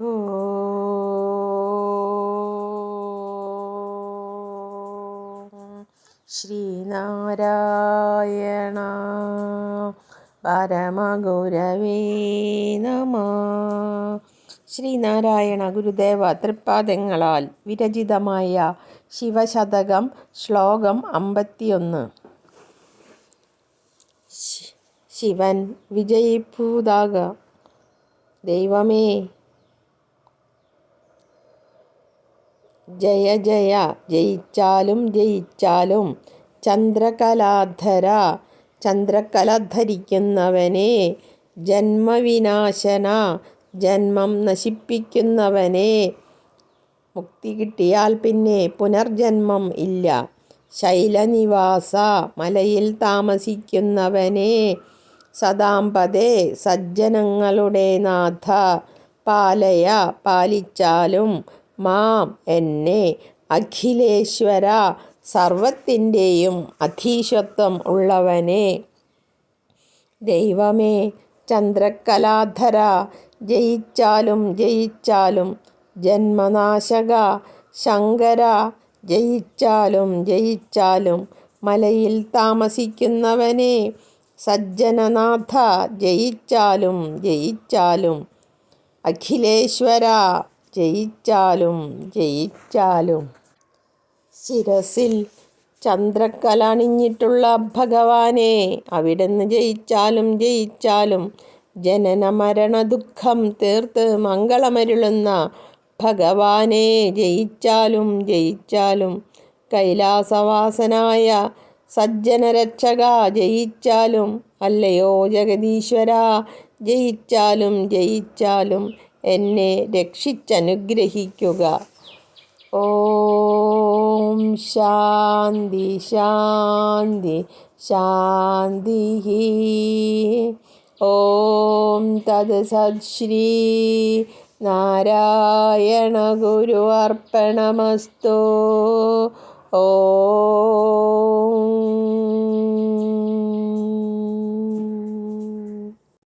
ശ്രീനാരായണ പരമഗുരവീ നമ. ശ്രീനാരായണ ഗുരുദേവ തൃപ്പാദങ്ങളാൽ വിരചിതമായ ശിവശതകം ശ്ലോകം അമ്പത്തിയൊന്ന്. ശിവൻ വിജയിപ്പൂതാക ദൈവമേ ജയ ജയ ജയിച്ചാലും ജയിച്ചാലും ചന്ദ്രകലാധര. ചന്ദ്രകല ധരിക്കുന്നവനെ ജന്മവിനാശന. ജന്മം നശിപ്പിക്കുന്നവനെ മുക്തി കിട്ടിയാൽ പിന്നെ പുനർജന്മം ഇല്ല. ശൈലനിവാസ മലയിൽ താമസിക്കുന്നവനെ സദാമ്പതേ സജ്ജനങ്ങളുടെ നാഥ. പാലയ പാലിച്ചാലും മാം എന്നെ അഖിലേശ്വര സർവത്തിന്റെയും അധീശത്വം ഉള്ളവനെ. ദൈവമേ ചന്ദ്രകലാധര ജയിച്ചാലും ജയിച്ചാലും ജന്മനാശക ശങ്കര ജയിച്ചാലും ജയിച്ചാലും മലയിൽ താമസിക്കുന്നവനെ. സജ്ജനനാഥ ജയിച്ചാലും ജയിച്ചാലും അഖിലേശ്വര ജയിച്ചാലും ജയിച്ചാലും. ശിരസിൽ ചന്ദ്രക്കലണിഞ്ഞിട്ടുള്ള ഭഗവാനെ അവിടുന്ന് ജയിച്ചാലും ജയിച്ചാലും ജനന മരണ ദുഃഖം തീർത്ത് മംഗളമരുളുന്ന ഭഗവാനെ ജയിച്ചാലും ജയിച്ചാലും കൈലാസവാസനായ സജ്ജനരക്ഷക ജയിച്ചാലും അല്ലയോ ജഗദീശ്വര ജയിച്ചാലും ജയിച്ചാലും എന്നെ രക്ഷിച്ചനുഗ്രഹിക്കുക. ഓം ശാന്തി ശാന്തി ശാന്തി ഓം തത് സത്ശ്രീ നാരായണ ഗുരു അർപ്പണമസ്തോ. ഓ